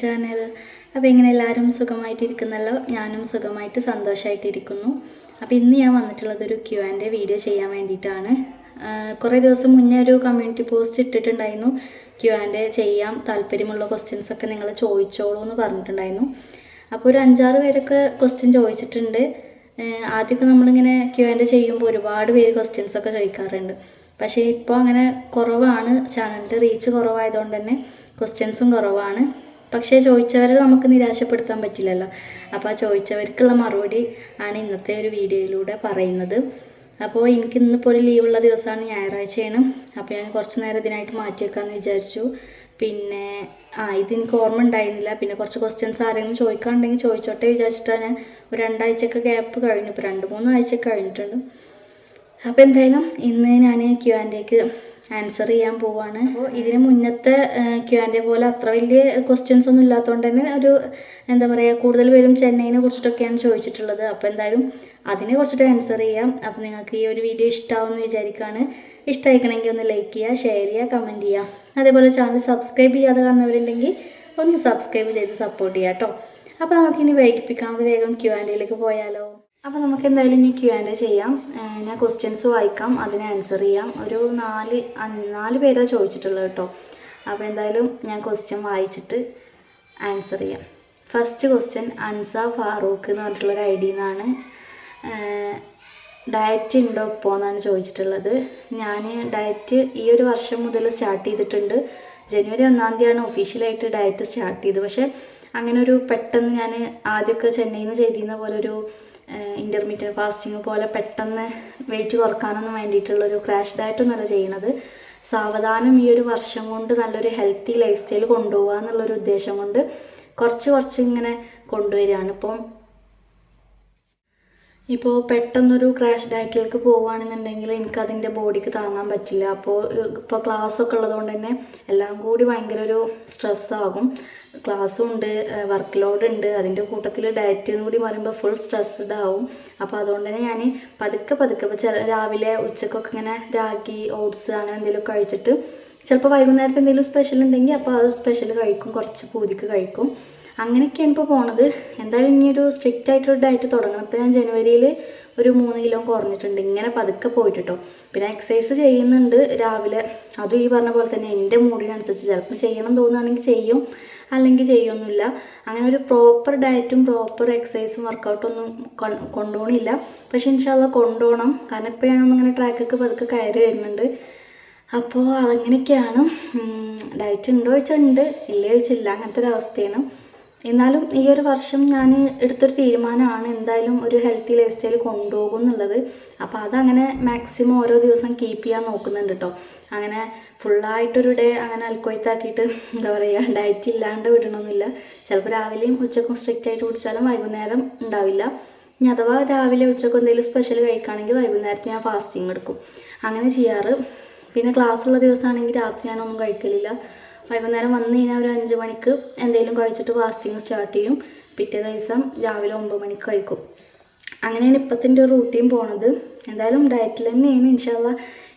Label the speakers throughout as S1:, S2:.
S1: Channel അപ്പോൾ ഇങ്ങനെ എല്ലാവരും സുഖമായിട്ടിരിക്കുന്നല്ലോ? ഞാനും സുഖമായിട്ട് സന്തോഷമായിട്ടിരിക്കുന്നു അപ്പോൾ ഇന്ന് ഞാൻ വന്നിട്ടുള്ളത് ഒരു ക്യു ആൻഡ് വീഡിയോ ചെയ്യാൻ വേണ്ടിയിട്ടാണ്. കുറേ ദിവസം മുന്നേ ഒരു കമ്മ്യൂണിറ്റി പോസ്റ്റ് ഇട്ടിട്ടുണ്ടായിരുന്നു. ക്യു ആൻഡ് ചെയ്യാം താല്പര്യമുള്ള ക്വസ്റ്റ്യൻസ് ഒക്കെ നിങ്ങൾ ചോദിച്ചോളൂ എന്ന് പറഞ്ഞിട്ടുണ്ടായിരുന്നു. അപ്പോൾ ഒരു അഞ്ചാറ് പേരൊക്കെ ക്വസ്റ്റ്യൻ ചോദിച്ചിട്ടുണ്ട്. ആദ്യമൊക്കെ നമ്മളിങ്ങനെ ക്യു ആൻഡ് ചെയ്യുമ്പോൾ ഒരുപാട് പേര് ക്വസ്റ്റ്യൻസ് ഒക്കെ ചോദിക്കാറുണ്ട്. പക്ഷേ ഇപ്പോൾ അങ്ങനെ കുറവാണ്. ചാനലിന്റെ റീച്ച് കുറവായതുകൊണ്ട് തന്നെ ക്വസ്റ്റ്യൻസും കുറവാണ്. പക്ഷേ ചോദിച്ചവരെ നമുക്ക് നിരാശപ്പെടുത്താൻ പറ്റില്ലല്ലോ. അപ്പോൾ ആ ചോദിച്ചവർക്കുള്ള മറുപടി ആണ് ഇന്നത്തെ ഒരു വീഡിയോയിലൂടെ പറയുന്നത്. അപ്പോൾ എനിക്ക് ഇന്നിപ്പോൾ ഒരു ലീവുള്ള ദിവസമാണ് ഞായറാഴ്ചയാണ്. അപ്പോൾ ഞാൻ കുറച്ച് നേരം ഇതിനായിട്ട് മാറ്റി വെക്കാമെന്ന് വിചാരിച്ചു. പിന്നെ ആ ഇതെനിക്ക് ഓർമ്മ ഉണ്ടായിരുന്നില്ല. പിന്നെ കുറച്ച് ക്വസ്റ്റ്യൻസ് ആരെങ്കിലും ചോദിക്കാണ്ടെങ്കിൽ ചോദിച്ചോട്ടെ വിചാരിച്ചിട്ടാണ് ഞാൻ ഒരു രണ്ടാഴ്ചയൊക്കെ ഗ്യാപ്പ് കഴിഞ്ഞു. ഇപ്പോൾ രണ്ട് മൂന്ന് ആഴ്ച കഴിഞ്ഞിട്ടുണ്ട്. അപ്പോൾ എന്തായാലും ഇന്ന് ഞാൻ ക്യു ആൻഡേക്ക് ആൻസർ ചെയ്യാൻ പോവാണ്. അപ്പോൾ ഇതിന് മുന്നത്തെ ക്യു ആൻഡെ പോലെ അത്ര വലിയ ക്വസ്റ്റ്യൻസ് ഒന്നും ഇല്ലാത്തതുകൊണ്ട് തന്നെ ഒരു എന്താ പറയുക കൂടുതൽ പേരും ചെന്നൈനെ കുറിച്ചിട്ടൊക്കെയാണ് ചോദിച്ചിട്ടുള്ളത്. അപ്പോൾ എന്തായാലും അതിനെ കുറിച്ചിട്ട് ആൻസർ ചെയ്യാം. അപ്പോൾ നിങ്ങൾക്ക് ഈ ഒരു വീഡിയോ ഇഷ്ടമാവുമെന്ന് വിചാരിക്കുകയാണ് ഇഷ്ടമായിക്കണമെങ്കിൽ ഒന്ന് ലൈക്ക് ചെയ്യുക ഷെയർ ചെയ്യുക കമന്റ് ചെയ്യുക അതേപോലെ ചാനൽ സബ്സ്ക്രൈബ് ചെയ്യാതെ കാണുന്നവരുണ്ടെങ്കിൽ ഒന്ന് സബ്സ്ക്രൈബ് ചെയ്ത് സപ്പോർട്ട് ചെയ്യാം കേട്ടോ അപ്പോൾ നമുക്കിനി വൈകിപ്പിക്കാതെ വേഗം ക്യു ആൻഡയിലേക്ക് പോയാലോ. അപ്പോൾ നമുക്ക് എന്തായാലും ഇനി ക്യു ആൻഡ് ചെയ്യാം. ഞാൻ ക്വസ്റ്റ്യൻസ് വായിക്കാം. അതിന് ആൻസർ ചെയ്യാം. ഒരു നാല് നാല് പേരാണ് ചോദിച്ചിട്ടുള്ളത് കേട്ടോ. അപ്പോൾ എന്തായാലും ഞാൻ ക്വസ്റ്റ്യൻ വായിച്ചിട്ട് ആൻസർ ചെയ്യാം. ഫസ്റ്റ് ക്വസ്റ്റ്യൻ അൻസ ഫാറൂഖ് എന്ന് പറഞ്ഞിട്ടുള്ളൊരു ഐ ഡിയിൽ നിന്നാണ് ഡയറ്റ് ഉണ്ടോ ഇപ്പോൾ എന്നാണ് ചോദിച്ചിട്ടുള്ളത്. ഞാൻ ഡയറ്റ് ഈ ഒരു വർഷം മുതൽ സ്റ്റാർട്ട് ചെയ്തിട്ടുണ്ട്. ജനുവരി ഒന്നാം തീയതിയാണ് ഒഫീഷ്യലായിട്ട് ഡയറ്റ് സ്റ്റാർട്ട് ചെയ്തത്. പക്ഷേ അങ്ങനെ ഒരു പെട്ടെന്ന് ഞാൻ ആദ്യമൊക്കെ ചെന്നൈയിൽ നിന്ന് ചെയ്തിരുന്ന പോലെ ഒരു ഇന്റർമീഡിയറ്റ് ഫാസ്റ്റിംഗ് പോലെ പെട്ടെന്ന് വെയിറ്റ് കുറക്കാനൊന്നും വേണ്ടിയിട്ടുള്ളൊരു ക്രാഷ് ഡയറ്റൊന്നുമല്ല ചെയ്യണത്. സാവധാനം ഈ ഒരു വർഷം കൊണ്ട് നല്ലൊരു ഹെൽത്തി ലൈഫ് സ്റ്റൈൽ കൊണ്ടുപോകുക എന്നുള്ളൊരു ഉദ്ദേശം കൊണ്ട് കുറച്ച് കുറച്ച് ഇങ്ങനെ കൊണ്ടുവരികയാണ്. ഇപ്പം ഇപ്പോൾ പെട്ടെന്നൊരു ക്രാഷ് ഡയറ്റിലേക്ക് പോവുകയാണെന്നുണ്ടെങ്കിൽ എനിക്കതിന്റെ ബോഡിക്ക് താങ്ങാൻ പറ്റില്ല. അപ്പോൾ ഇപ്പോൾ ക്ലാസ്സൊക്കെ ഉള്ളതുകൊണ്ട് തന്നെ എല്ലാം കൂടി ഭയങ്കര ഒരു സ്ട്രെസ്സാകും ക്ലാസ്സും ഉണ്ട് വർക്ക് ലോഡ് ഉണ്ട്. അതിന്റെ കൂട്ടത്തിൽ ഡയറ്റ് എന്ന് കൂടി പറയുമ്പോൾ ഫുൾ സ്ട്രെസ്ഡ് ആവും. അപ്പോൾ അതുകൊണ്ട് തന്നെ ഞാൻ പതുക്കെ പതുക്കെ ഇപ്പോൾ ചില രാവിലെ ഉച്ചക്കൊക്കെ ഇങ്ങനെ രാഗി ഓട്സ് അങ്ങനെ എന്തെങ്കിലും കഴിച്ചിട്ട് ചിലപ്പോൾ വൈകുന്നേരത്തെ എന്തെങ്കിലും സ്പെഷ്യൽ ഉണ്ടെങ്കിൽ അപ്പോൾ അത് സ്പെഷ്യൽ കഴിക്കും. കുറച്ച് പൂതിക്ക് കഴിക്കും. അങ്ങനെയൊക്കെയാണ് ഇപ്പോൾ പോണത്. എന്തായാലും ഇനി ഒരു സ്ട്രിക്റ്റ് ആയിട്ടുള്ള ഡയറ്റ് തുടങ്ങണം. ഇപ്പോൾ ഞാൻ ജനുവരിയിൽ ഒരു മൂന്ന് കിലോ കുറഞ്ഞിട്ടുണ്ട്. ഇങ്ങനെ പതുക്കെ പോയിട്ട് കേട്ടോ പിന്നെ എക്സസൈസ് ചെയ്യുന്നുണ്ട് രാവിലെ. അതും ഈ പറഞ്ഞ പോലെ തന്നെ എന്റെ മൂഡിനനുസരിച്ച്. ചിലപ്പോൾ ചെയ്യണം തോന്നുകയാണെങ്കിൽ ചെയ്യും. അല്ലെങ്കിൽ ചെയ്യൊന്നുമില്ല. അങ്ങനെ ഒരു പ്രോപ്പർ ഡയറ്റും പ്രോപ്പർ എക്സസൈസും വർക്കൗട്ടൊന്നും കൊണ്ടുപോകണില്ല പക്ഷെ ഇൻഷാല്ല കൊണ്ടുപോകണം കാരണം ഇപ്പോൾ ഞാനൊന്നിങ്ങനെ ട്രാക്കൊക്കെ പതുക്കെ കയറി വരുന്നുണ്ട്. അപ്പോൾ അതങ്ങനെയൊക്കെയാണ്. ഡയറ്റ് ഉണ്ടോ ചോദിച്ചാൽ ഉണ്ട്. ഇല്ലേ ചോദിച്ചില്ല. അങ്ങനത്തെ ഒരു അവസ്ഥയാണ്. എന്നാലും ഈ ഒരു വർഷം ഞാൻ എടുത്തൊരു തീരുമാനമാണ് എന്തായാലും ഒരു ഹെൽത്തി ലൈഫ് സ്റ്റൈൽ കൊണ്ടുപോകും എന്നുള്ളത്. അപ്പോൾ അതങ്ങനെ മാക്സിമം ഓരോ ദിവസം കീപ്പ് ചെയ്യാൻ നോക്കുന്നുണ്ട് കേട്ടോ അങ്ങനെ ഫുള്ളായിട്ടൊരു ഡേ അങ്ങനെ അൽക്കൊയ്ത്താക്കിയിട്ട് എന്താ പറയുക ഡയറ്റ് ഇല്ലാണ്ട് വിടണമെന്നില്ല ചിലപ്പോൾ രാവിലെയും ഉച്ചക്കും സ്ട്രിക്റ്റ് ആയിട്ട് കുടിച്ചാലും വൈകുന്നേരം ഉണ്ടാവില്ല. ഇനി അഥവാ രാവിലെ ഉച്ചക്കും എന്തെങ്കിലും സ്പെഷ്യൽ കഴിക്കുകയാണെങ്കിൽ വൈകുന്നേരത്ത് ഞാൻ ഫാസ്റ്റിംഗ് എടുക്കും. അങ്ങനെ ചെയ്യാറ്. പിന്നെ ക്ലാസ്സുള്ള ദിവസമാണെങ്കിൽ രാത്രി ഞാനൊന്നും കഴിക്കലില്ല. വൈകുന്നേരം വന്നു കഴിഞ്ഞാൽ ഒരു അഞ്ച് മണിക്ക് എന്തെങ്കിലും കഴിച്ചിട്ട് ഫാസ്റ്റിങ് സ്റ്റാർട്ട് ചെയ്യും. പിറ്റേ ദിവസം രാവിലെ ഒമ്പത് മണിക്ക് കഴിക്കും. അങ്ങനെയാണ് ഇപ്പത്തിന്റെ റൂട്ടീൻ പോണത്. എന്തായാലും ഡയറ്റിൽ തന്നെയാണ്. ഇൻഷാല്ല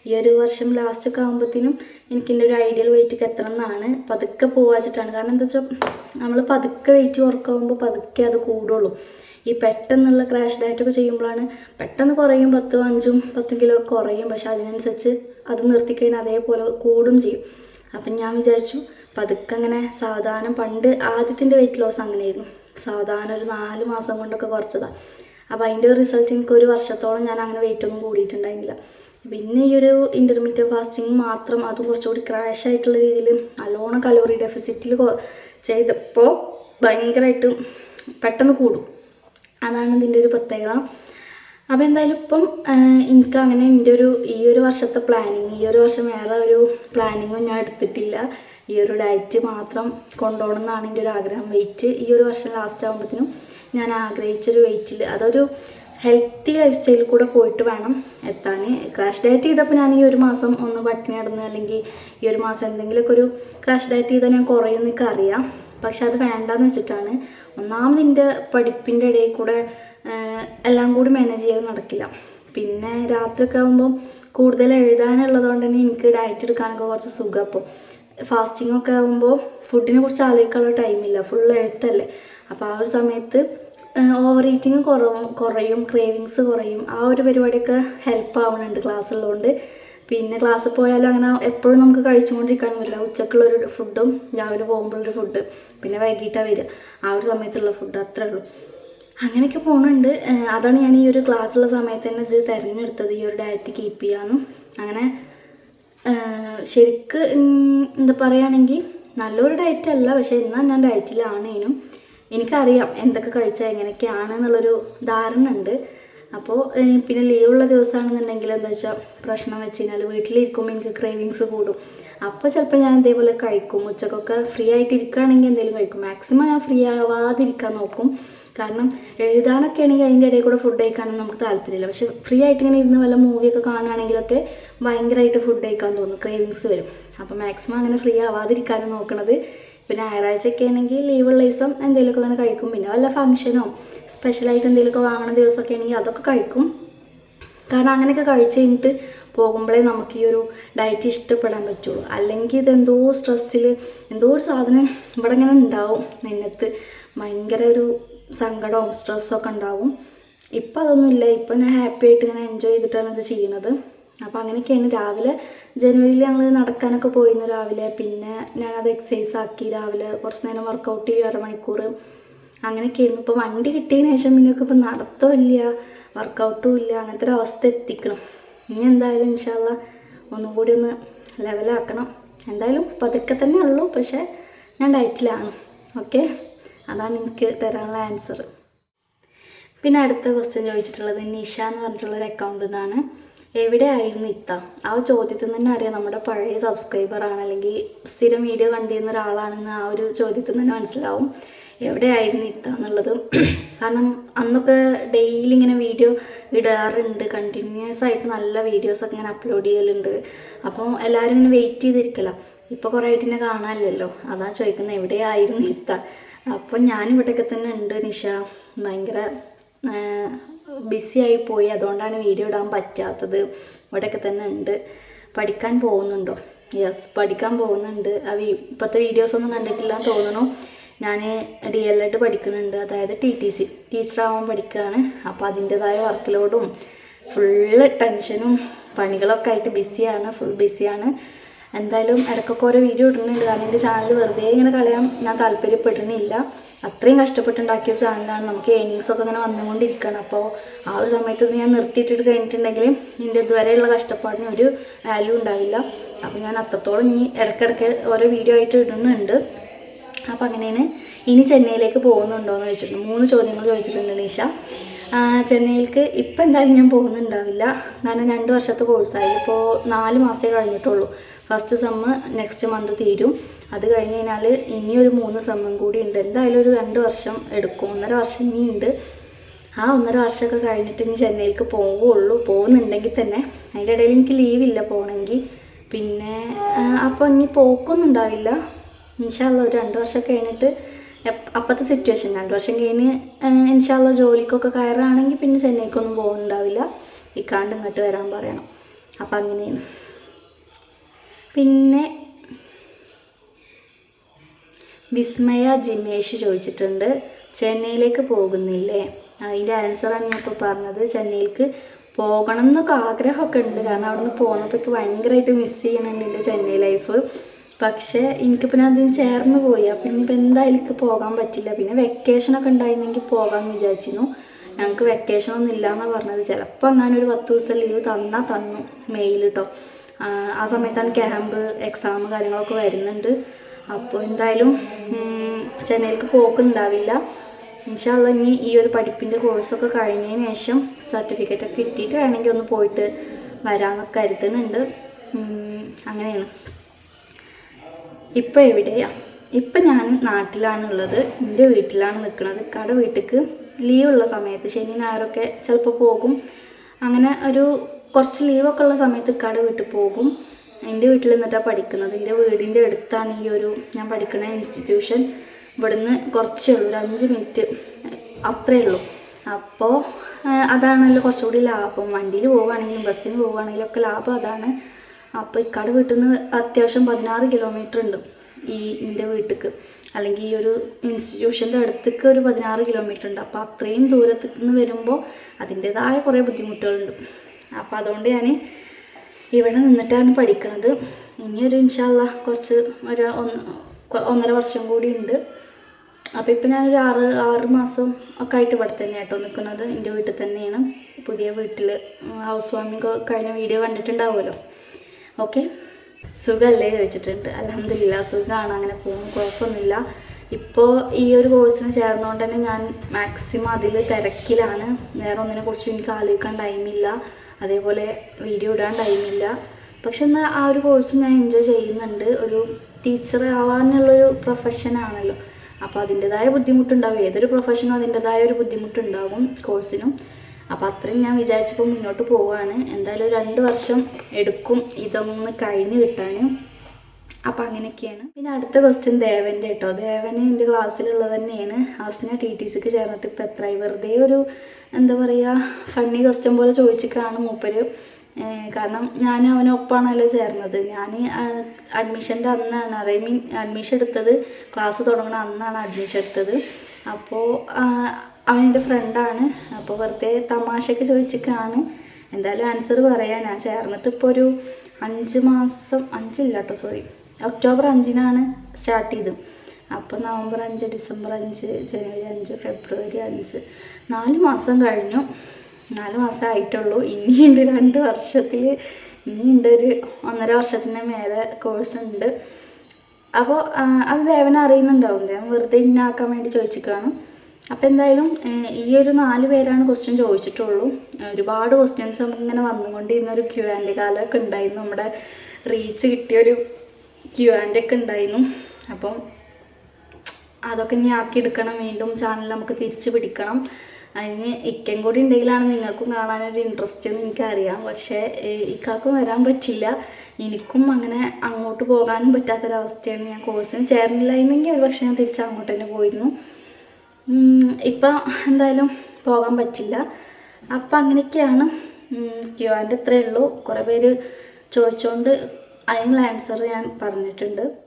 S1: ഈ ഒരു വർഷം ലാസ്റ്റ് ഒക്കെ ആകുമ്പോഴത്തേനും എനിക്ക് എന്റെ ഒരു ഐഡിയൽ വെയിറ്റ് എത്തണം എന്നാണ്. പതുക്കെ പോവാച്ചിട്ടാണ്. കാരണം എന്താ വെച്ചാൽ നമ്മൾ പതുക്കെ വെയിറ്റ് കുറക്കാവുമ്പോൾ പതുക്കെ അത് കൂടുള്ളൂ. ഈ പെട്ടെന്നുള്ള ക്രാഷ് ഡയറ്റൊക്കെ ചെയ്യുമ്പോഴാണ് പെട്ടെന്ന് കുറയും. പത്തും അഞ്ചും പത്തും കിലോ കുറയും. പക്ഷെ അതിനനുസരിച്ച് അത് നിർത്തിക്കഴിഞ്ഞാൽ അതേപോലെ കൂടും ചെയ്യും. അപ്പം ഞാൻ വിചാരിച്ചു പതുക്കെ അങ്ങനെ സാവധാനം പണ്ട് ആദ്യത്തിന്റെ വെയിറ്റ് ലോസ് അങ്ങനെയായിരുന്നു. സാവധാനം ഒരു നാല് മാസം കൊണ്ടൊക്കെ കുറച്ചതാണ് അപ്പോൾ അതിന്റെ ഒരു റിസൾട്ട് എനിക്ക് ഒരു വർഷത്തോളം ഞാൻ അങ്ങനെ വെയിറ്റ് ഒന്നും കൂടിയിട്ടുണ്ടായിരുന്നില്ല. പിന്നെ ഈ ഒരു ഇന്റർമീഡിയറ്റ് ഫാസ്റ്റിംഗ് മാത്രം അതും കുറച്ചുകൂടി ക്രാഷ് ആയിട്ടുള്ള രീതിയിൽ നല്ലോണം കലോറി ഡെഫിസിറ്റിൽ ചെയ്തപ്പോൾ ഭയങ്കരമായിട്ട് പെട്ടെന്ന് കൂടും. അതാണ് ഇതിന്റെ ഒരു പ്രത്യേകത. അപ്പോൾ എന്തായാലും ഇപ്പം എനിക്ക് അങ്ങനെ എന്റെ ഒരു ഈ ഒരു വർഷത്തെ പ്ലാനിങ് ഈ ഒരു വർഷം വേറെ ഒരു പ്ലാനിങ്ങും ഞാൻ എടുത്തിട്ടില്ല. ഈ ഒരു ഡയറ്റ് മാത്രം കൊണ്ടുപോകണം എന്നാണ് എന്റെ ഒരു ആഗ്രഹം. വെയിറ്റ് ഈ ഒരു വർഷം ലാസ്റ്റ് ആകുമ്പോഴത്തേനും ഞാൻ ആഗ്രഹിച്ചൊരു വെയിറ്റിൽ അതൊരു ഹെൽത്തി ലൈഫ് സ്റ്റൈലിൽ കൂടെ പോയിട്ട് വേണം എത്താൻ ക്രാഷ് ഡയറ്റ് ചെയ്തപ്പോൾ ഞാൻ ഈ ഒരു മാസം ഒന്ന് പട്ടിണി കിടന്ന് അല്ലെങ്കിൽ ഈ ഒരു മാസം എന്തെങ്കിലുമൊക്കെ ഒരു ക്രാഷ് ഡയറ്റ് ചെയ്താൽ ഞാൻ കുറയുമെന്നൊക്കെ അറിയാം. പക്ഷെ അത് വേണ്ടാന്ന് വെച്ചിട്ടാണ് ഒന്നാമത് എന്റെ പഠിപ്പിന്റെ ഇടയിൽ കൂടെ എല്ലാം കൂടി മാനേജ് ചെയ്യാൻ നടക്കില്ല. പിന്നെ രാത്രിയൊക്കെ ആകുമ്പോൾ കൂടുതൽ എഴുതാനുള്ളത് കൊണ്ട് തന്നെ എനിക്ക് ഡയറ്റ് എടുക്കാനൊക്കെ കുറച്ച് സുഖം. അപ്പോൾ ഫാസ്റ്റിംഗ് ഒക്കെ ആകുമ്പോൾ ഫുഡിനെ കുറിച്ച് ആലോചിക്കാനുള്ള ടൈമില്ല ഫുൾ എഴുത്തല്ലേ. അപ്പോൾ ആ ഒരു സമയത്ത് ഓവർ ഈറ്റിങ് കുറവും കുറയും ക്രേവിങ്സ് കുറയും. ആ ഒരു പരിപാടിയൊക്കെ ഹെൽപ്പ് ആവുന്നുണ്ട് ക്ലാസ് ഉള്ളതുകൊണ്ട് പിന്നെ ക്ലാസ്സിൽ പോയാലും അങ്ങനെ എപ്പോഴും നമുക്ക് കഴിച്ചുകൊണ്ടിരിക്കാനും പറ്റില്ല. ഉച്ചക്കുള്ളൊരു ഫുഡും രാവിലെ പോകുമ്പോഴൊരു ഫുഡ് പിന്നെ വൈകിട്ടാണ് വരിക. ആ ഒരു സമയത്തുള്ള ഫുഡ് അത്രേ ഉള്ളൂ. അങ്ങനെയൊക്കെ പോകുന്നുണ്ട് അതാണ് ഞാൻ ഈ ഒരു ക്ലാസ്സുള്ള സമയത്ത് തന്നെ ഇത് തിരഞ്ഞെടുത്തത് ഈ ഒരു ഡയറ്റ് കീപ്പ് ചെയ്യാമെന്നും അങ്ങനെ ശരിക്ക് എന്താ പറയുകയാണെങ്കിൽ നല്ലൊരു ഡയറ്റ് അല്ല പക്ഷേ എന്നാൽ ഞാൻ ഡയറ്റിലാണേനും എനിക്കറിയാം എന്തൊക്കെ കഴിച്ചാൽ എങ്ങനെയൊക്കെയാണ് എന്നുള്ളൊരു ധാരണ ഉണ്ട്. അപ്പോൾ പിന്നെ ലീവ് ഉള്ള ദിവസമാണെന്നുണ്ടെങ്കിൽ എന്താ വെച്ചാൽ പ്രശ്നം വെച്ച് കഴിഞ്ഞാൽ വീട്ടിലിരിക്കുമ്പോൾ എനിക്ക് ക്രേവിങ്സ് കൂടും. അപ്പോൾ ചിലപ്പോൾ ഞാൻ ഇതേപോലെ കഴിക്കും. ഉച്ചക്കൊക്കെ ഫ്രീ ആയിട്ട് ഇരിക്കുകയാണെങ്കിൽ എന്തെങ്കിലും കഴിക്കും. മാക്സിമം ഞാൻ ഫ്രീ ആവാതിരിക്കാൻ നോക്കും. കാരണം എഴുതാനൊക്കെ ആണെങ്കിൽ അതിന്റെ ഇടയിൽ കൂടെ ഫുഡ് കഴിക്കാനൊന്നും നമുക്ക് താല്പര്യമില്ല. പക്ഷെ ഫ്രീ ആയിട്ട് ഇങ്ങനെ ഇരുന്ന് വല്ല മൂവിയൊക്കെ കാണുകയാണെങ്കിലൊക്കെ ഭയങ്കരമായിട്ട് ഫുഡ് കഴിക്കാൻ തോന്നും. ക്രേവിങ്സ് വരും. അപ്പോൾ മാക്സിമം അങ്ങനെ ഫ്രീ ആവാതിരിക്കാനും നോക്കണത്. പിന്നെ ഞായറാഴ്ചയൊക്കെ ആണെങ്കിൽ ലീവുള്ള ദിവസം എന്തെങ്കിലുമൊക്കെ അങ്ങനെ കഴിക്കും. പിന്നെ വല്ല ഫംഗ്ഷനോ സ്പെഷ്യലായിട്ട് എന്തെങ്കിലുമൊക്കെ വാങ്ങണ ദിവസമൊക്കെ ആണെങ്കിൽ അതൊക്കെ കഴിക്കും. കാരണം അങ്ങനെയൊക്കെ കഴിച്ച് കഴിഞ്ഞിട്ട് പോകുമ്പോഴേ നമുക്ക് ഈ ഒരു ഡയറ്റ് ഇഷ്ടപ്പെടാൻ പറ്റുള്ളൂ. അല്ലെങ്കിൽ ഇതെന്തോ സ്ട്രെസ്സിൽ എന്തോ ഒരു സാധനം ഇവിടെ ഇങ്ങനെ ഉണ്ടാവും. നിന്നത്ത് ഭയങ്കര ഒരു സങ്കടവും സ്ട്രെസ്സൊക്കെ ഉണ്ടാവും. ഇപ്പം അതൊന്നുമില്ല ഇപ്പം ഞാൻ ഹാപ്പി ആയിട്ട് ഇങ്ങനെ എൻജോയ് ചെയ്തിട്ടാണ് ഇത് ചെയ്യുന്നത് അപ്പോൾ അങ്ങനെയൊക്കെയാണ് രാവിലെ ജനുവരിയിൽ ഞങ്ങൾ നടക്കാനൊക്കെ പോയിരുന്നു രാവിലെ. പിന്നെ ഞാനത് എക്സസൈസ് ആക്കി രാവിലെ കുറച്ച് നേരം വർക്കൗട്ട് ചെയ്യും അരമണിക്കൂർ. അങ്ങനെയൊക്കെയായിരുന്നു. ഇപ്പോൾ വണ്ടി കിട്ടിയതിന് ശേഷം പിന്നെയൊക്കെ ഇപ്പോൾ നടത്തമില്ല വർക്കൗട്ടും ഇല്ല അങ്ങനത്തെ ഒരു അവസ്ഥ എത്തിക്കണം. ഇനി എന്തായാലും ഇൻഷാല്ല ഒന്നും കൂടി ഒന്ന് ലെവലാക്കണം എന്തായാലും പതുക്കെ തന്നെ ഉള്ളൂ. പക്ഷേ ഞാൻ ഡയറ്റിലാണ് ഓക്കെ അതാണ് എനിക്ക് തരാനുള്ള ആൻസർ പിന്നെ അടുത്ത ക്വസ്റ്റ്യൻ ചോദിച്ചിട്ടുള്ളത് നിഷ എന്ന് പറഞ്ഞിട്ടുള്ള ഒരു അക്കൗണ്ടിൽ നിന്നാണ് എവിടെയായിരുന്നു ഇത്ത? ആ ചോദ്യത്തിൽ നിന്ന് തന്നെ അറിയാം. നമ്മുടെ പഴയ സബ്സ്ക്രൈബറാണ് അല്ലെങ്കിൽ സ്ഥിരം വീഡിയോ കണ്ടിരുന്ന ഒരാളാണെന്ന് ആ ഒരു ചോദ്യത്തിൽ തന്നെ മനസ്സിലാവും. എവിടെയായിരുന്നു ഇത്ത എന്നുള്ളത്. കാരണം അന്നൊക്കെ ഡെയിലി ഇങ്ങനെ വീഡിയോ ഇടാറുണ്ട്. കണ്ടിന്യൂസ് ആയിട്ട് നല്ല വീഡിയോസൊക്കെ ഇങ്ങനെ അപ്ലോഡ് ചെയ്യലുണ്ട്. അപ്പം എല്ലാവരും ഇങ്ങനെ വെയിറ്റ് ചെയ്തിരിക്കല. ഇപ്പോൾ കുറേ ആയിട്ട് എന്നെ കാണാനില്ലല്ലോ. അതാ ചോദിക്കുന്നത് എവിടെയായിരുന്നു ഇത്ത? അപ്പോൾ ഞാനിവിടെയൊക്കെ തന്നെ ഉണ്ട് നിഷ. ഭയങ്കര ബിസി ആയി പോയി. അതുകൊണ്ടാണ് വീഡിയോ ഇടാൻ പറ്റാത്തത്. ഇവിടെയൊക്കെ തന്നെ ഉണ്ട്. പഠിക്കാൻ പോകുന്നുണ്ടോ? യെസ് പഠിക്കാൻ പോകുന്നുണ്ട്. ആ ഇപ്പോഴത്തെ വീഡിയോസൊന്നും കണ്ടിട്ടില്ല തോന്നുന്നു. ഞാൻ ഡി എൽ എഡ് പഠിക്കുന്നുണ്ട്. അതായത് ടി ടി സി ടീച്ചറാവാൻ പഠിക്കുകയാണ് അപ്പോൾ അതിന്റെതായ വർക്ക് ലോഡും ഫുള്ള് ടെൻഷനും പണികളൊക്കെ ആയിട്ട് ബിസിയാണ് ഫുൾ ബിസിയാണ് എന്തായാലും ഇടയ്ക്കൊക്കെ ഓരോ വീഡിയോ ഇടുന്നുണ്ട്. കാരണം എന്റെ ചാനൽ വെറുതെ ഇങ്ങനെ കളയാൻ ഞാൻ താല്പര്യപ്പെടുന്നില്ല അത്രയും കഷ്ടപ്പെട്ടുണ്ടാക്കിയ ഒരു ചാനലാണ് നമുക്ക് ഏണിങ്സ് ഒക്കെ ഇങ്ങനെ വന്നുകൊണ്ടിരിക്കണം അപ്പോൾ ആ ഒരു സമയത്ത് ഞാൻ നിർത്തിയിട്ടിട്ട് കഴിഞ്ഞിട്ടുണ്ടെങ്കിൽ എന്റെ ഇതുവരെയുള്ള കഷ്ടപ്പാടിന് ഒരു വാല്യൂ ഉണ്ടാവില്ല. അപ്പോൾ ഞാൻ അത്രത്തോളം ഇനി ഇടയ്ക്കിടയ്ക്ക് ഓരോ വീഡിയോ ആയിട്ട് ഇടുന്നുണ്ട്. അപ്പോൾ അങ്ങനെയാണ് ഇനി ചെന്നൈയിലേക്ക് പോകുന്നുണ്ടോ എന്ന് ചോദിച്ചിട്ടുണ്ട്. മൂന്ന് ചോദ്യങ്ങൾ ചോദിച്ചിട്ടുണ്ട് നിഷ. ചെന്നൈയിലേക്ക് ഇപ്പം എന്തായാലും ഞാൻ പോകുന്നുണ്ടാവില്ല. കാരണം രണ്ട് വർഷത്തെ കോഴ്സായി ഇപ്പോൾ നാല് മാസമേ കഴിഞ്ഞിട്ടുള്ളൂ. ഫസ്റ്റ് സെമ്മ് നെക്സ്റ്റ് മന്ത് തീരും. അത് കഴിഞ്ഞ് കഴിഞ്ഞാൽ ഇനിയൊരു മൂന്ന് സെമ്മും കൂടി ഉണ്ട്. എന്തായാലും ഒരു രണ്ട് വർഷം എടുക്കും. ഒന്നര വർഷം ഇനിയുണ്ട്. ആ ഒന്നര വർഷമൊക്കെ കഴിഞ്ഞിട്ട് ഇനി ചെന്നൈയിലേക്ക് പോവുള്ളൂ. പോകുന്നുണ്ടെങ്കിൽ തന്നെ. അതിന്റെ ഇടയിൽ എനിക്ക് ലീവില്ല പോകണമെങ്കിൽ പിന്നെ അപ്പോൾ ഇനി പോക്കൊന്നും ഉണ്ടാവില്ല ഇൻഷാല്ല ഒരു രണ്ട് വർഷം കഴിഞ്ഞിട്ട് അപ്പോഴത്തെ സിറ്റുവേഷൻ രണ്ട് വർഷം കഴിഞ്ഞ് ഇൻഷാല്ല ജോലിക്കൊക്കെ കയറുകയാണെങ്കിൽ പിന്നെ ചെന്നൈക്കൊന്നും പോകുന്നുണ്ടാവില്ല ഇക്കാണ്ട് ഇങ്ങോട്ട് വരാൻ പറയണം. അപ്പം അങ്ങനെ. പിന്നെ വിസ്മയ ജിമേഷ് ചോദിച്ചിട്ടുണ്ട്. ചെന്നൈയിലേക്ക് പോകുന്നില്ലേ? അതിന്റെ ആൻസറാണ് ഞാൻ ഇപ്പോൾ പറഞ്ഞത്. ചെന്നൈയിലേക്ക് പോകണം എന്നൊക്കെ ആഗ്രഹമൊക്കെ ഉണ്ട്. കാരണം അവിടെ നിന്ന് പോകുന്നപ്പോഴേക്ക് ഭയങ്കരമായിട്ട് മിസ് ചെയ്യണമെന്നുണ്ട് ചെന്നൈ ലൈഫ് പക്ഷേ എനിക്കിപ്പോൾ ഞാൻ അതിന് ചേർന്ന് പോയി. അപ്പം ഇനിയിപ്പോൾ എന്തായാലും എനിക്ക് പോകാൻ പറ്റില്ല. പിന്നെ വെക്കേഷനൊക്കെ ഉണ്ടായിരുന്നെങ്കിൽ പോകാമെന്ന് വിചാരിച്ചിരുന്നു. ഞങ്ങൾക്ക് വെക്കേഷൻ ഒന്നും ഇല്ല എന്ന് പറഞ്ഞത്. ചിലപ്പോൾ അങ്ങനെ ഒരു പത്ത് ദിവസം ലീവ് തന്നാൽ തന്നു മെയിൽ കേട്ടോ ആ സമയത്താണ് ക്യാമ്പ് എക്സാം കാര്യങ്ങളൊക്കെ വരുന്നുണ്ട്. അപ്പോൾ എന്തായാലും ചെന്നൈയിലേക്ക് പോക്കുണ്ടാവില്ല ഇൻഷാല്ല ഇനി ഈ ഒരു പഠിപ്പിന്റെ കോഴ്സൊക്കെ കഴിഞ്ഞതിന് ശേഷം സർട്ടിഫിക്കറ്റൊക്കെ കിട്ടിയിട്ട് വേണമെങ്കിൽ ഒന്ന് പോയിട്ട് വരാമെന്നൊക്കെ കരുതുന്നുണ്ട്. അങ്ങനെയാണ്. ഇപ്പം എവിടെയാ? ഇപ്പം ഞാൻ നാട്ടിലാണുള്ളത്. എന്റെ വീട്ടിലാണ് നിൽക്കുന്നത് കട വീട്ടിലേക്ക് ലീവുള്ള സമയത്ത് ശനി ഞായറൊക്കെ ചിലപ്പോൾ പോകും. അങ്ങനെ ഒരു കുറച്ച് ലീവൊക്കെ ഉള്ള സമയത്ത് കട വീട്ടിൽ പോകും. എന്റെ വീട്ടിൽ നിന്നിട്ടാണ് പഠിക്കുന്നത്. എന്റെ വീടിന്റെ അടുത്താണ് ഈ ഒരു ഞാൻ പഠിക്കുന്ന ഇൻസ്റ്റിറ്റ്യൂഷൻ ഇവിടുന്ന് കുറച്ചേ ഉള്ളൂ. ഒരു അഞ്ച് മിനിറ്റ് അത്രേ ഉള്ളൂ. അപ്പോൾ അതാണല്ലോ കുറച്ചുകൂടി ലാഭം. വണ്ടിയിൽ പോവുകയാണെങ്കിലും ബസ്സിന് പോവുകയാണെങ്കിലും ഒക്കെ ലാഭം അതാണ്. അപ്പോൾ ഇക്കാട് വീട്ടിൽ നിന്ന് അത്യാവശ്യം പതിനാറ് കിലോമീറ്റർ ഉണ്ട് ഈ എന്റെ വീട്ടിലേക്ക് അല്ലെങ്കിൽ ഈ ഒരു ഇൻസ്റ്റിറ്റ്യൂഷന്റെ അടുത്തേക്ക് ഒരു പതിനാറ് കിലോമീറ്റർ ഉണ്ട്. അപ്പോൾ അത്രയും ദൂരത്തു നിന്ന് വരുമ്പോൾ അതിന്റേതായ കുറേ ബുദ്ധിമുട്ടുകളുണ്ട്. അപ്പോൾ അതുകൊണ്ട് ഞാൻ ഇവിടെ നിന്നിട്ടാണ് പഠിക്കണത്. ഇനിയൊരു ഇൻഷാല്ല കുറച്ച് ഒരു ഒന്ന് ഒന്നര വർഷം കൂടി ഉണ്ട്. അപ്പോൾ ഇപ്പം ഞാനൊരു ആറ് ആറ് മാസം ഒക്കെ ആയിട്ട് ഇവിടെ തന്നെ കേട്ടോ നിൽക്കുന്നത് എന്റെ വീട്ടിൽ തന്നെയാണ്. പുതിയ വീട്ടിൽ ഹൗസ് വാമിംഗ് കഴിഞ്ഞ വീഡിയോ കണ്ടിട്ടുണ്ടാവുമല്ലോ. ഓക്കെ? സുഖമല്ലേ ചോദിച്ചിട്ടുണ്ട് അലഹമില്ല സുഖമാണ് അങ്ങനെ പോകും കുഴപ്പമൊന്നുമില്ല. ഇപ്പോൾ ഈ ഒരു കോഴ്സിന് ചേർന്നുകൊണ്ട് തന്നെ ഞാൻ മാക്സിമം അതിൽ തിരക്കിലാണ്. വേറെ ഒന്നിനെ കുറിച്ചും എനിക്ക് ആലോചിക്കാൻ ടൈമില്ല അതേപോലെ വീഡിയോ ഇടാൻ ടൈമില്ല പക്ഷെ എന്നാൽ ആ ഒരു കോഴ്സ് ഞാൻ എൻജോയ് ചെയ്യുന്നുണ്ട്. ഒരു ടീച്ചർ ആവാനുള്ളൊരു പ്രൊഫഷനാണല്ലോ അപ്പോൾ അതിന്റെതായ ബുദ്ധിമുട്ടുണ്ടാവും. ഏതൊരു പ്രൊഫഷനും അതിന്റെതായ ഒരു ബുദ്ധിമുട്ടുണ്ടാകും കോഴ്സിനും അപ്പോൾ അത്രയും ഞാൻ വിചാരിച്ചപ്പോൾ മുന്നോട്ട് പോവുകയാണ് എന്തായാലും രണ്ട് വർഷം എടുക്കും ഇതൊന്ന് കഴിഞ്ഞ് കിട്ടാൻ അപ്പം അങ്ങനെയൊക്കെയാണ്. പിന്നെ അടുത്ത ക്വസ്റ്റ്യൻ ദേവന്റെ കേട്ടോ ദേവന് എന്റെ ക്ലാസ്സിലുള്ളത് തന്നെയാണ്. ഹസ്ന ടി ടി സിക്ക് ചേർന്നിട്ട് ഇപ്പം എത്രയായി വെറുതെ ഒരു എന്താ പറയുക ഫണ്ണി ക്വസ്റ്റ്യൻ പോലെ ചോദിച്ചിട്ടാണ് മൂപ്പര്. കാരണം ഞാൻ അവനൊപ്പാണല്ലോ ചേർന്നത്. ഞാൻ അഡ്മിഷന്റെ അന്നാണ്. അതായത് മീൻ അഡ്മിഷൻ എടുത്തത്. ക്ലാസ് തുടങ്ങുന്ന അന്നാണ് അഡ്മിഷൻ എടുത്തത്. അപ്പോൾ അവനെന്റെ ഫ്രണ്ടാണ്. അപ്പോൾ വെറുതെ തമാശയ്ക്ക് ചോദിച്ചിട്ടാണ് എന്തായാലും ആൻസർ പറയാൻ ഞാൻ ചേർന്നിട്ട് ഇപ്പോൾ ഒരു അഞ്ച് മാസം അഞ്ചില്ല കേട്ടോ സോറി ഒക്ടോബർ അഞ്ചിനാണ് സ്റ്റാർട്ട് ചെയ്തത് അപ്പോൾ നവംബർ അഞ്ച് ഡിസംബർ അഞ്ച് ജനുവരി അഞ്ച് ഫെബ്രുവരി അഞ്ച്. നാല് മാസം കഴിഞ്ഞു. നാല് മാസം ആയിട്ടുള്ളൂ. ഇനിയുണ്ട് രണ്ട് വർഷത്തിൽ ഇനിയുണ്ട് ഒരു ഒന്നര വർഷത്തിന് മേലെ കോഴ്സ് ഉണ്ട്. അപ്പോൾ അത് ദേവനെ അറിയുന്നുണ്ടാവും. ദേവൻ വെറുതെ ഇന്നാക്കാൻ വേണ്ടി ചോദിച്ചിട്ടാണ് അപ്പോൾ എന്തായാലും ഈ ഒരു നാല് പേരാണ് ക്വസ്റ്റ്യൻ ചോദിച്ചിട്ടുള്ളൂ. ഒരുപാട് ക്വസ്റ്റ്യൻസ് ഇങ്ങനെ വന്നുകൊണ്ടിരുന്ന ഒരു ക്യൂ ആൻഡ് കാലമൊക്കെ ഉണ്ടായിരുന്നു. നമ്മുടെ റീച്ച് കിട്ടിയൊരു ക്യൂ ആൻഡ് ഒക്കെ ഉണ്ടായിരുന്നു. അപ്പം അതൊക്കെ ഇനി ആക്കിയെടുക്കണം വീണ്ടും ചാനൽ നമുക്ക് തിരിച്ചു പിടിക്കണം. അതിന് ഇക്കൻ കൂടി ഉണ്ടെങ്കിലാണ് നിങ്ങൾക്കും കാണാനൊരു ഇൻട്രസ്റ്റ് എന്ന് എനിക്കറിയാം. പക്ഷേ ഇക്കാക്കും വരാൻ പറ്റില്ല. എനിക്കും അങ്ങനെ അങ്ങോട്ട് പോകാനും പറ്റാത്തൊരവസ്ഥയാണ്. ഞാൻ കോഴ്സിന് ചേർന്നില്ലായിരുന്നെങ്കിൽ ഒരു പക്ഷേ ഞാൻ തിരിച്ച് അങ്ങോട്ട് തന്നെ പോയിരുന്നു. ഇപ്പം എന്തായാലും പോകാൻ പറ്റില്ല. അപ്പം അങ്ങനെയൊക്കെയാണ്. ക്യു ആൻഡ് ഇത്രയേ ഉള്ളൂ. കുറേ പേര് ചോദിച്ചുകൊണ്ട് അതിനുള്ള ആൻസർ ഞാൻ പറഞ്ഞിട്ടുണ്ട്.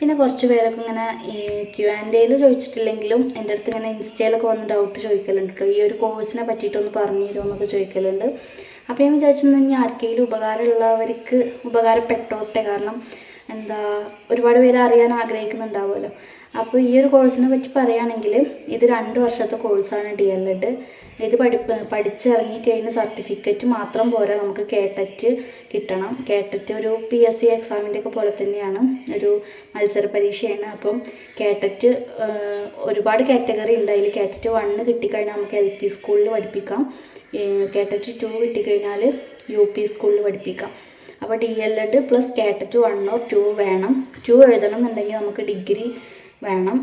S1: പിന്നെ കുറച്ച് പേരൊക്കെ ഇങ്ങനെ ഈ ക്യു ആൻഡ് എയിൽ ചോദിച്ചിട്ടില്ലെങ്കിലും എന്റെ അടുത്ത് ഇങ്ങനെ ഇൻസ്റ്റയിലൊക്കെ വന്ന് ഡൗട്ട് ചോദിക്കലുണ്ട് കേട്ടോ. ഈ ഒരു കോഴ്സിനെ പറ്റിയിട്ടൊന്ന് പറഞ്ഞു തരുമോ ചോദിക്കലുണ്ട്. അപ്പോൾ ഞാൻ വിചാരിച്ചു ഇനി ആർക്കെങ്കിലും ഉപകാരമുള്ളവർക്ക് ഉപകാരപ്പെട്ടോട്ടെ. കാരണം എന്താ ഒരുപാട് പേര് അറിയാൻ ആഗ്രഹിക്കുന്നുണ്ടാവുമല്ലോ. അപ്പോൾ ഈ ഒരു കോഴ്സിനെ പറ്റി പറയുകയാണെങ്കിൽ ഇത് രണ്ട് വർഷത്തെ കോഴ്സാണ് ഡി എൽ എഡ് ഇത് പഠി പഠിച്ചിറങ്ങി കഴിഞ്ഞ സർട്ടിഫിക്കറ്റ് മാത്രം പോരാ നമുക്ക് കേട്ടറ്റ് കിട്ടണം. കേട്ടറ്റ് ഒരു പി എസ് സി എക്സാമിന്റെ ഒക്കെ പോലെ തന്നെയാണ് ഒരു മത്സര പരീക്ഷയാണ്. അപ്പം കേട്ടറ്റ് ഒരുപാട് കാറ്റഗറി ഉണ്ട്. അതിൽ കേട്ടറ്റ് വണ്ണ് കിട്ടിക്കഴിഞ്ഞാൽ നമുക്ക് എൽ പി സ്കൂളിൽ പഠിപ്പിക്കാം. കേട്ടറ്റ് ടു കിട്ടിക്കഴിഞ്ഞാൽ യു പി സ്കൂളിൽ പഠിപ്പിക്കാം. അപ്പോൾ D El Ed plus K TET വണ്ണോ two വേണം. ടു എഴുതണം എന്നുണ്ടെങ്കിൽ നമുക്ക് ഡിഗ്രി വേണം.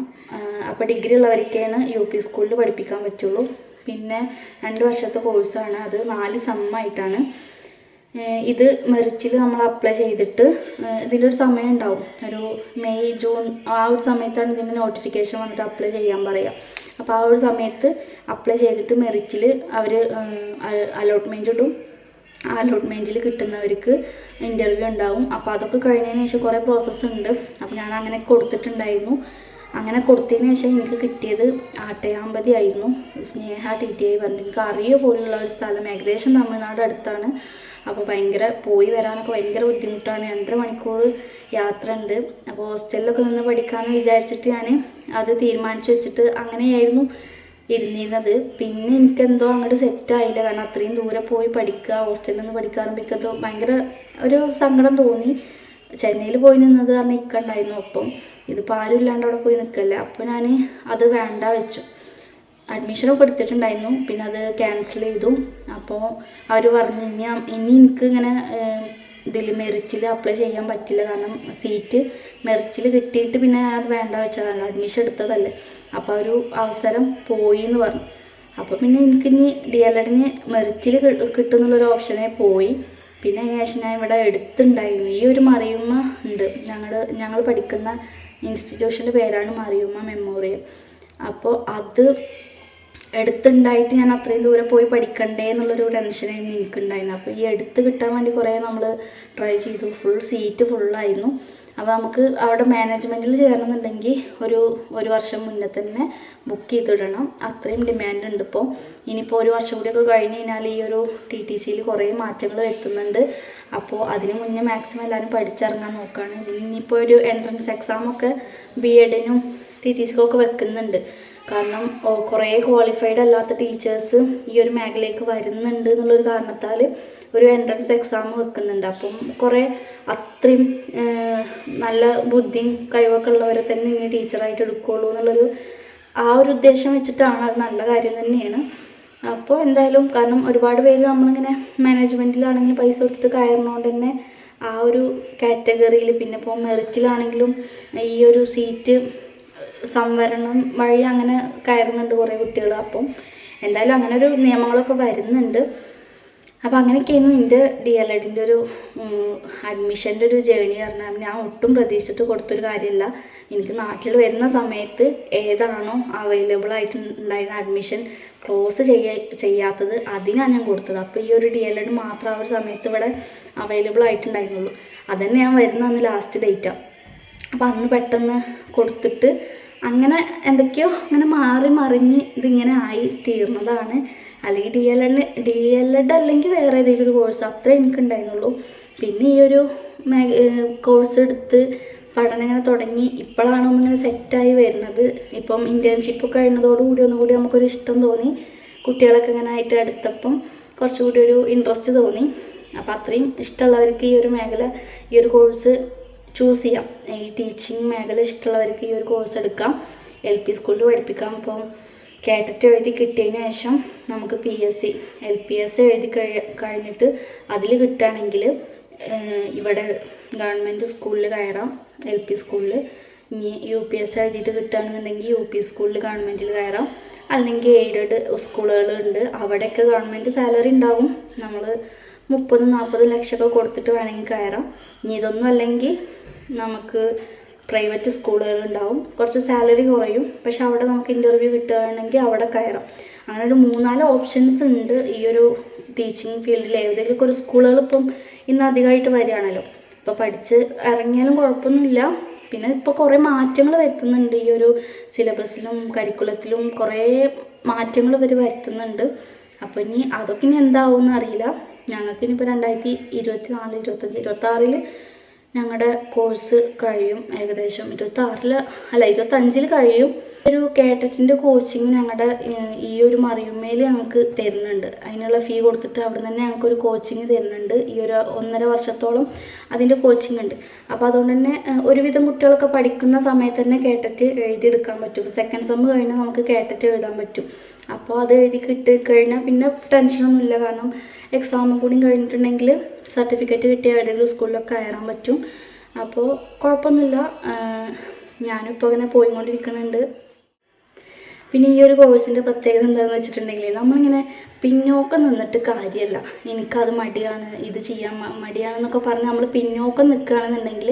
S1: അപ്പോൾ ഡിഗ്രി ഉള്ളവർക്കാണ് യു പി സ്കൂളിൽ പഠിപ്പിക്കാൻ പറ്റുള്ളൂ. പിന്നെ രണ്ട് വർഷത്തെ കോഴ്സാണ്. അത് നാല് സമ്മായിട്ടാണ് ഇത് മെറിച്ചിൽ നമ്മൾ അപ്ലൈ ചെയ്തിട്ട് ഇതിലൊരു സമയം ഉണ്ടാവും. ഒരു മെയ് ജൂൺ ആ ഒരു സമയത്താണ് ഇതിന്റെ നോട്ടിഫിക്കേഷൻ വന്നിട്ട് അപ്ലൈ ചെയ്യാൻ പറയുക അപ്പോൾ ആ ഒരു സമയത്ത് അപ്ലൈ ചെയ്തിട്ട് മെറിച്ചിൽ അവർ അലോട്ട്മെന്റ് ഇടും. അലോട്ട്മെന്റിൽ കിട്ടുന്നവർക്ക് ഇന്റർവ്യൂ ഉണ്ടാവും. അപ്പോൾ അതൊക്കെ കഴിഞ്ഞതിന് ശേഷം കുറേ പ്രോസസ്സ് ഉണ്ട്. അപ്പോൾ ഞാൻ അങ്ങനെ കൊടുത്തിട്ടുണ്ടായിരുന്നു. അങ്ങനെ കൊടുത്തതിന് ശേഷം എനിക്ക് കിട്ടിയത് ആട്ടയാമ്പതി ആയിരുന്നു. സ്നേഹ ടി ടി ഐ പറഞ്ഞു. എനിക്ക് അറിയ പോലുള്ള ഒരു സ്ഥലം. ഏകദേശം തമിഴ്നാട് അടുത്താണ്. അപ്പോൾ ഭയങ്കര പോയി വരാനൊക്കെ ഭയങ്കര ബുദ്ധിമുട്ടാണ്. രണ്ടര മണിക്കൂർ യാത്ര ഉണ്ട്. അപ്പോൾ ഹോസ്റ്റലിലൊക്കെ നിന്ന് പഠിക്കാമെന്ന് വിചാരിച്ചിട്ട് ഞാൻ അത് തീരുമാനിച്ചു വെച്ചിട്ട് അങ്ങനെയായിരുന്നു. ഇരുന്നിരുന്നത്. പിന്നെ എനിക്കെന്തോ അങ്ങോട്ട് സെറ്റായില്ല കാരണം അത്രയും ദൂരെ പോയി പഠിക്കുക ഹോസ്റ്റലിൽ നിന്ന് പഠിക്കാറുമ്പോൾ എനിക്കെന്തോ ഭയങ്കര ഒരു സങ്കടം തോന്നി. ചെന്നൈയിൽ പോയി നിന്നത് കാരണം ഇക്കണ്ടായിരുന്നു ഒപ്പം ഇതിപ്പോൾ ആരും ഇല്ലാണ്ട് അവിടെ പോയി നിൽക്കല്ല അപ്പോൾ ഞാൻ അത് വേണ്ട വെച്ചു. അഡ്മിഷനൊക്കെ എടുത്തിട്ടുണ്ടായിരുന്നു. പിന്നെ അത് ക്യാൻസൽ ചെയ്തു. അപ്പോൾ അവർ പറഞ്ഞു ഇനി ഇനി എനിക്ക് ഇങ്ങനെ ഇതിൽ മെറിറ്റിൽ അപ്ലൈ ചെയ്യാൻ പറ്റില്ല. കാരണം സീറ്റ് മെറിറ്റിൽ കിട്ടിയിട്ട് പിന്നെ അത് വേണ്ട വെച്ചതാണ്. അഡ്മിഷൻ എടുത്തതല്ലേ. അപ്പോൾ ഒരു അവസരം പോയി എന്ന് പറഞ്ഞു. അപ്പോൾ പിന്നെ എനിക്ക് ഇനി ഡി എൽ എഡിന് മെറിറ്റിൽ കിട്ടുന്നുള്ളൊരു ഓപ്ഷനെ പോയി. പിന്നെ അതിന് ശേഷം ഞാൻ ഇവിടെ എടുത്തുണ്ടായിരുന്നു. ഈ ഒരു മറിയുമ്മ ഉണ്ട്. ഞങ്ങൾ ഞങ്ങൾ പഠിക്കുന്ന ഇൻസ്റ്റിറ്റ്യൂഷന്റെ പേരാണ് മറിയുമ്മ മെമ്മോറിയൽ. അപ്പോൾ അത് എടുത്തുണ്ടായിട്ട് ഞാൻ അത്രയും ദൂരെ പോയി പഠിക്കണ്ടേ എന്നുള്ളൊരു ടെൻഷനായിരുന്നു എനിക്കുണ്ടായിരുന്നത്. അപ്പോൾ ഈ എടുത്ത് കിട്ടാൻ വേണ്ടി കുറേ നമ്മൾ ട്രൈ ചെയ്തു. ഫുൾ സീറ്റ് ഫുള്ളായിരുന്നു. അപ്പോൾ നമുക്ക് അവിടെ മാനേജ്മെന്റിൽ ചേരണമെന്നുണ്ടെങ്കിൽ ഒരു ഒരു വർഷം മുന്നേ തന്നെ ബുക്ക് ചെയ്തിടണം. അത്രയും ഡിമാൻഡ് ഉണ്ട് ഇപ്പോൾ ഇനിയിപ്പോൾ ഒരു വർഷം കൂടിയൊക്കെ കഴിഞ്ഞ് കഴിഞ്ഞാൽ ഈ ഒരു ടി ടി സിയിൽ കുറേ മാറ്റങ്ങൾ വരുത്തുന്നുണ്ട്. അപ്പോൾ അതിന് മുന്നേ മാക്സിമം എല്ലാവരും പഠിച്ചിറങ്ങാൻ നോക്കുകയാണ് ഇനിയിപ്പോൾ ഒരു എൻട്രൻസ് എക്സാമൊക്കെ ബി എഡിനും ടി ടി സിക്കും ഒക്കെ വെക്കുന്നുണ്ട്. കാരണം കുറേ ക്വാളിഫൈഡ് അല്ലാത്ത ടീച്ചേഴ്സ് ഈ ഒരു മേഖലയിലേക്ക് വരുന്നുണ്ട് എന്നുള്ളൊരു കാരണത്താൽ ഒരു എൻട്രൻസ് എക്സാം വെക്കുന്നുണ്ട്. അപ്പം കുറേ അത്രയും നല്ല ബുദ്ധിയും കഴിവൊക്കെ ഉള്ളവരെ തന്നെ ഇനി ടീച്ചറായിട്ട് എടുക്കുകയുള്ളൂ എന്നുള്ളൊരു ആ ഒരു ഉദ്ദേശം വെച്ചിട്ടാണ് അത് നല്ല കാര്യം തന്നെയാണ്. അപ്പോൾ എന്തായാലും കാരണം ഒരുപാട് പേര് നമ്മളിങ്ങനെ മാനേജ്മെന്റിലാണെങ്കിലും പൈസ കൊടുത്തിട്ട് കയറുന്നതുകൊണ്ട് തന്നെ ആ ഒരു കാറ്റഗറിയിൽ പിന്നെ ഇപ്പോൾ മെറിറ്റിലാണെങ്കിലും ഈ ഒരു സീറ്റ് സംവരണം വഴി അങ്ങനെ കയറുന്നുണ്ട് കുറേ കുട്ടികൾ. അപ്പം എന്തായാലും അങ്ങനെ ഒരു നിയമങ്ങളൊക്കെ വരുന്നുണ്ട്. അപ്പോൾ അങ്ങനെയൊക്കെയായിരുന്നു എന്റെ ഡി എൽ എഡിന്റെ ഒരു അഡ്മിഷന്റെ ഒരു ജേണി പറഞ്ഞാൽ ഞാൻ ഒട്ടും പ്രതീക്ഷിച്ചിട്ട് കൊടുത്തൊരു കാര്യമല്ല. എനിക്ക് നാട്ടിൽ വരുന്ന സമയത്ത് ഏതാണോ അവൈലബിൾ ആയിട്ട് ഉണ്ടായിരുന്ന അഡ്മിഷൻ ക്ലോസ് ചെയ്യ ചെയ്യാത്തത് അതിനാണ് ഞാൻ കൊടുത്തത്. അപ്പോൾ ഈ ഒരു ഡി എൽ എഡ് മാത്രം ആ ഒരു സമയത്ത് ഇവിടെ അവൈലബിൾ ആയിട്ടുണ്ടായിരുന്നുള്ളൂ. അതന്നെ ഞാൻ വരുന്ന അന്ന് ലാസ്റ്റ് ഡേറ്റാണ് അപ്പോൾ അന്ന് പെട്ടെന്ന് കൊടുത്തിട്ട് അങ്ങനെ എന്തൊക്കെയോ അങ്ങനെ മാറി മറിഞ്ഞ് ഇതിങ്ങനെ ആയി തീർന്നതാണ്. അല്ലെങ്കിൽ D L Ed D L Ed അല്ലെങ്കിൽ വേറെ ഏതെങ്കിലും ഒരു കോഴ്സ് അത്രേ എനിക്കുണ്ടായിരുന്നുള്ളൂ. പിന്നെ ഈ ഒരു കോഴ്സ് എടുത്ത് പഠനം ഇങ്ങനെ തുടങ്ങി ഇപ്പോഴാണ് ഒന്നിങ്ങനെ സെറ്റായി വരുന്നത്. ഇപ്പം ഇന്റേൺഷിപ്പ് കഴിഞ്ഞതോടുകൂടി ഒന്നുകൂടി നമുക്കൊരു ഇഷ്ടം തോന്നി. കുട്ടികളൊക്കെ ഇങ്ങനെ ആയിട്ട് എടുത്തപ്പം കുറച്ചുകൂടി ഒരു ഇൻട്രസ്റ്റ് തോന്നി. അപ്പോൾ അത്രയും ഇഷ്ടമുള്ളവർക്ക് ഈ ഒരു മേഖല ഈ ഒരു കോഴ്സ് ചൂസ് ചെയ്യാം. ഈ ടീച്ചിങ് മേഖല ഇഷ്ടമുള്ളവർക്ക് ഈ ഒരു കോഴ്സ് എടുക്കാം. എൽ പി സ്കൂളിൽ പഠിപ്പിക്കാം. ഇപ്പം കേട്ടിട്ട് എഴുതി കിട്ടിയതിന് ശേഷം നമുക്ക് P S C L P S C എഴുതി കഴി കഴിഞ്ഞിട്ട് അതിൽ കിട്ടുകയാണെങ്കിൽ ഇവിടെ ഗവൺമെന്റ് സ്കൂളിൽ കയറാം. എൽ പി സ്കൂളിൽ ഇനി യു പി എസ് എഴുതിയിട്ട് കിട്ടുകയാണെന്നുണ്ടെങ്കിൽ യു പി സ്കൂളിൽ ഗവൺമെന്റിൽ കയറാം. അല്ലെങ്കിൽ എയ്ഡഡ് സ്കൂളുകളുണ്ട് അവിടെയൊക്കെ ഗവൺമെന്റ് സാലറി ഉണ്ടാവും. നമ്മൾ മുപ്പതും നാൽപ്പതും ലക്ഷമൊക്കെ കൊടുത്തിട്ട് വേണമെങ്കിൽ കയറാം. ഇനി ഇതൊന്നും അല്ലെങ്കിൽ നമുക്ക് പ്രൈവറ്റ് സ്കൂളുകൾ ഉണ്ടാവും. കുറച്ച് സാലറി കുറയും. പക്ഷെ അവിടെ നമുക്ക് ഇന്റർവ്യൂ കിട്ടുകയാണെങ്കിൽ അവിടെ കയറാം. അങ്ങനെ ഒരു മൂന്നാൽ ഓപ്ഷൻസ് ഉണ്ട് ഈ ഒരു ടീച്ചിങ് ഫീൽഡിൽ ഏതെങ്കിലുമൊക്കെ ഒരു സ്കൂളുകൾ ഇപ്പം ഇന്ന് അധികമായിട്ട് വരികയാണല്ലോ. അപ്പോൾ പഠിച്ച് ഇറങ്ങിയാലും കുഴപ്പമൊന്നുമില്ല. പിന്നെ ഇപ്പോൾ കുറേ മാറ്റങ്ങൾ വരുത്തുന്നുണ്ട്. ഈ ഒരു സിലബസിലും കരിക്കുലത്തിലും കുറേ മാറ്റങ്ങൾ ഇവർ വരുത്തുന്നുണ്ട്. അപ്പോൾ ഇനി അതൊക്കെ ഇനി എന്താവും അറിയില്ല. ഞങ്ങൾക്ക് ഇനിയിപ്പോൾ രണ്ടായിരത്തി ഇരുപത്തി നാല് ഇരുപത്തഞ്ച് ഇരുപത്താറിൽ ഞങ്ങളുടെ കോഴ്സ് കഴിയും. ഏകദേശം ഇരുപത്താറിൽ അല്ല ഇരുപത്തഞ്ചിൽ കഴിയും. ഒരു കേട്ടറ്റിന്റെ കോച്ചിങ് ഞങ്ങളുടെ ഈ ഒരു മറിയുമ്മയിൽ ഞങ്ങൾക്ക് തരുന്നുണ്ട്. അതിനുള്ള ഫീ കൊടുത്തിട്ട് അവിടെ തന്നെ ഞങ്ങൾക്കൊരു കോച്ചിങ് തരുന്നുണ്ട്. ഈ ഒരു ഒന്നര വർഷത്തോളം അതിന്റെ കോച്ചിങ് ഉണ്ട്. അപ്പോൾ അതുകൊണ്ട് തന്നെ ഒരുവിധം കുട്ടികളൊക്കെ പഠിക്കുന്ന സമയത്ത് തന്നെ കേട്ടിട്ട് എഴുതിയെടുക്കാൻ പറ്റും. സെക്കൻഡ് സെമ്മ് കഴിഞ്ഞാൽ നമുക്ക് കേട്ടിട്ട് എഴുതാൻ പറ്റും. അപ്പോൾ അത് എഴുതി കിട്ടി കഴിഞ്ഞാൽ പിന്നെ ടെൻഷനൊന്നുമില്ല കാരണം എക്സാമും കൂടി കഴിഞ്ഞിട്ടുണ്ടെങ്കിൽ സർട്ടിഫിക്കറ്റ് കിട്ടിയ ഏതെങ്കിലും സ്കൂളിലൊക്കെ കയറാൻ പറ്റും. അപ്പോൾ കുഴപ്പമൊന്നുമില്ല. ഞാനിപ്പോൾ ഇങ്ങനെ പോയിക്കൊണ്ടിരിക്കുന്നുണ്ട്. പിന്നെ ഈ ഒരു കോഴ്സിന്റെ പ്രത്യേകത എന്താണെന്ന് വെച്ചിട്ടുണ്ടെങ്കിൽ നമ്മളിങ്ങനെ പിന്നോക്കം നിന്നിട്ട് കാര്യമല്ല എനിക്കത് മടിയാണ് ഇത് ചെയ്യാൻ മടിയാണെന്നൊക്കെ പറഞ്ഞ് നമ്മൾ പിന്നോക്കം നിൽക്കുകയാണെന്നുണ്ടെങ്കിൽ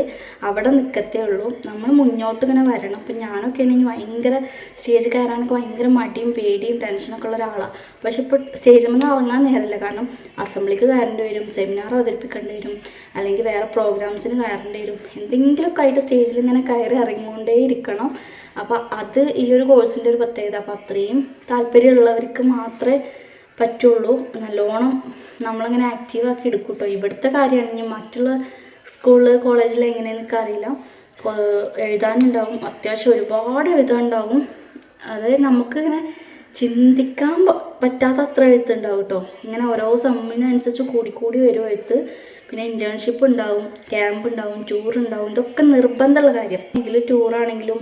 S1: അവിടെ നിൽക്കത്തേ ഉള്ളൂ. നമ്മൾ മുന്നോട്ട് ഇങ്ങനെ വരണം. ഇപ്പം ഞാനൊക്കെ ആണെങ്കിൽ ഭയങ്കര സ്റ്റേജ് കയറാനൊക്കെ ഭയങ്കര മടിയും പേടിയും ടെൻഷനൊക്കെ ഉള്ള ഒരാളാണ് പക്ഷെ ഇപ്പോൾ സ്റ്റേജിൽ നിന്ന് ഇറങ്ങാൻ നേരമില്ല കാരണം അസംബ്ലിക്ക് കയറേണ്ടി വരും സെമിനാർ അവതരിപ്പിക്കേണ്ടി വരും അല്ലെങ്കിൽ വേറെ പ്രോഗ്രാംസിന് കയറേണ്ടി വരും. എന്തെങ്കിലുമൊക്കെ ആയിട്ട് സ്റ്റേജിൽ ഇങ്ങനെ കയറി ഇറങ്ങിക്കൊണ്ടേ ഇരിക്കണം അപ്പോൾ അത് ഈ ഒരു കോഴ്സിന്റെ ഒരു പ്രത്യേകത. അപ്പോൾ അത്രയും താല്പര്യമുള്ളവർക്ക് മാത്രമേ പറ്റുള്ളൂ. നല്ലോണം നമ്മളിങ്ങനെ ആക്റ്റീവാക്കി എടുക്കും കേട്ടോ ഇവിടുത്തെ കാര്യമാണെങ്കിൽ മറ്റുള്ള സ്കൂളിൽ കോളേജിൽ എങ്ങനെയാണെന്നൊക്കെ അറിയില്ല. എഴുതാനുണ്ടാവും. അത്യാവശ്യം ഒരുപാട് എഴുതാനുണ്ടാവും. അത് നമുക്കിങ്ങനെ ചിന്തിക്കാൻ പറ്റാത്ത അത്ര എഴുത്തുണ്ടാവും കേട്ടോ ഇങ്ങനെ ഓരോ സമ്മിനനുസരിച്ച് കൂടിക്കൂടി കൂടി വരും എഴുത്ത്. പിന്നെ ഇന്റേൺഷിപ്പ് ഉണ്ടാവും ക്യാമ്പ് ഉണ്ടാവും ടൂർ ഉണ്ടാവും. ഇതൊക്കെ നിർബന്ധമുള്ള കാര്യം. ഇതിൽ ടൂറാണെങ്കിലും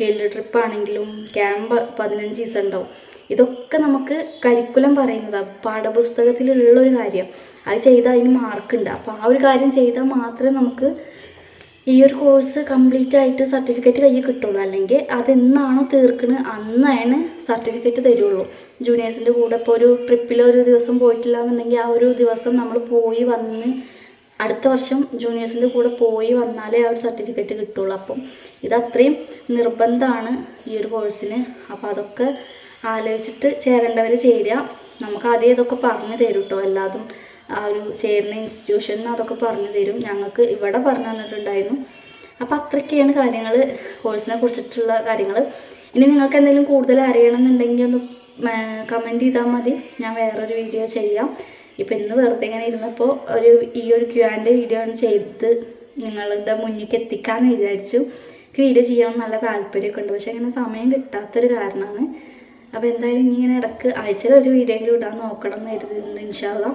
S1: ഫീൽഡ് ട്രിപ്പ് ആണെങ്കിലും ക്യാമ്പ് പതിനഞ്ച് ദിവസം ഉണ്ടാവും. ഇതൊക്കെ നമുക്ക് കരിക്കുലം പറയുന്നതാണ് പാഠപുസ്തകത്തിലുള്ളൊരു കാര്യം. അത് ചെയ്താൽ അതിന് മാർക്കുണ്ട് അപ്പോൾ ആ ഒരു കാര്യം ചെയ്താൽ മാത്രമേ നമുക്ക് ഈ ഒരു കോഴ്സ് കംപ്ലീറ്റ് ആയിട്ട് സർട്ടിഫിക്കറ്റ് കയ്യിൽ കിട്ടുള്ളൂ. അല്ലെങ്കിൽ അതെന്നാണോ തീർക്കുന്നത് അന്നാണ് സർട്ടിഫിക്കറ്റ് തരുള്ളൂ. ജൂനിയേഴ്സിന്റെ കൂടെ ഇപ്പോൾ ഒരു ട്രിപ്പിൽ ഒരു ദിവസം പോയിട്ടില്ല എന്നുണ്ടെങ്കിൽ ആ ഒരു ദിവസം നമ്മൾ പോയി വന്ന് അടുത്ത വർഷം ജൂനിയേഴ്സിന്റെ കൂടെ പോയി വന്നാലേ ആ ഒരു സർട്ടിഫിക്കറ്റ് കിട്ടുള്ളൂ. അപ്പം ഇതത്രയും നിർബന്ധമാണ് ഈ ഒരു കോഴ്സിന് അപ്പോൾ അതൊക്കെ ആലോചിച്ചിട്ട് ചേരേണ്ടവർ ചേരുക നമുക്ക് ആദ്യം ഇതൊക്കെ പറഞ്ഞു തരും കേട്ടോ എല്ലാതും ആ ഒരു ചേരുന്ന ഇൻസ്റ്റിറ്റ്യൂഷനിൽ അതൊക്കെ പറഞ്ഞു തരും. ഞങ്ങൾക്ക് ഇവിടെ പറഞ്ഞു തന്നിട്ടുണ്ടായിരുന്നു. അപ്പോൾ അത്രയ്ക്കാണ് കാര്യങ്ങൾ കോഴ്സിനെ കുറിച്ചിട്ടുള്ള കാര്യങ്ങൾ ഇനി നിങ്ങൾക്ക് എന്തെങ്കിലും കൂടുതൽ അറിയണമെന്നുണ്ടെങ്കിൽ ഒന്ന് കമന്റ് ചെയ്താൽ മതി. ഞാൻ വേറൊരു വീഡിയോ ചെയ്യാം. ഇപ്പം ഇന്ന് വെറുതെ ഇങ്ങനെ ഇരുന്നപ്പോൾ ഒരു ഈ ഒരു ക്യു ആന്റെ വീഡിയോ ചെയ്ത് നിങ്ങളുടെ മുന്നിലേക്ക് എത്തിക്കാമെന്ന് വിചാരിച്ചു. എനിക്ക് വീഡിയോ ചെയ്യണം നല്ല താല്പര്യമൊക്കെ ഉണ്ട്. പക്ഷേ അങ്ങനെ സമയം കിട്ടാത്തൊരു കാരണമാണ്. അപ്പോൾ എന്തായാലും ഇനി ഇങ്ങനെ ഇടയ്ക്ക് ആഴ്ചയിൽ ഒരു വീഡിയോ എങ്കിലും ഇടാൻ നോക്കണം എന്ന് കരുതുന്നുണ്ട് ഇൻഷാല്ല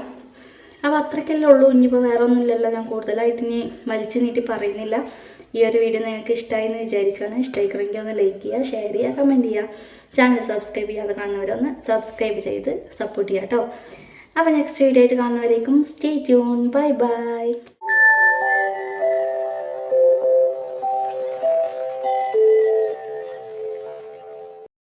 S1: അപ്പോൾ അത്രയ്ക്കല്ലേ ഉള്ളൂ. ഇനിയിപ്പോൾ വേറെ ഒന്നുമില്ലല്ലോ ഞാൻ കൂടുതലായിട്ട് ഇനി വലിച്ചു നീട്ടി പറയുന്നില്ല. ഈ ഒരു വീഡിയോ നിങ്ങൾക്ക് ഇഷ്ടമായി എന്ന് വിചാരിക്കുകയാണ്. ഇഷ്ടമായിക്കണമെങ്കിൽ ഒന്ന് ലൈക്ക് ചെയ്യുക ഷെയർ ചെയ്യുക കമന്റ് ചെയ്യുക. ചാനൽ സബ്സ്ക്രൈബ് ചെയ്യാതെ കാണുന്നവരൊന്ന് സബ്സ്ക്രൈബ് ചെയ്ത് സപ്പോർട്ട് ചെയ്യുക കേട്ടോ അപ്പോൾ നെക്സ്റ്റ് വീഡിയോ ആയിട്ട് കാണുന്നവരേക്കും സ്റ്റേ ട്യൂൺ ബൈ ബൈ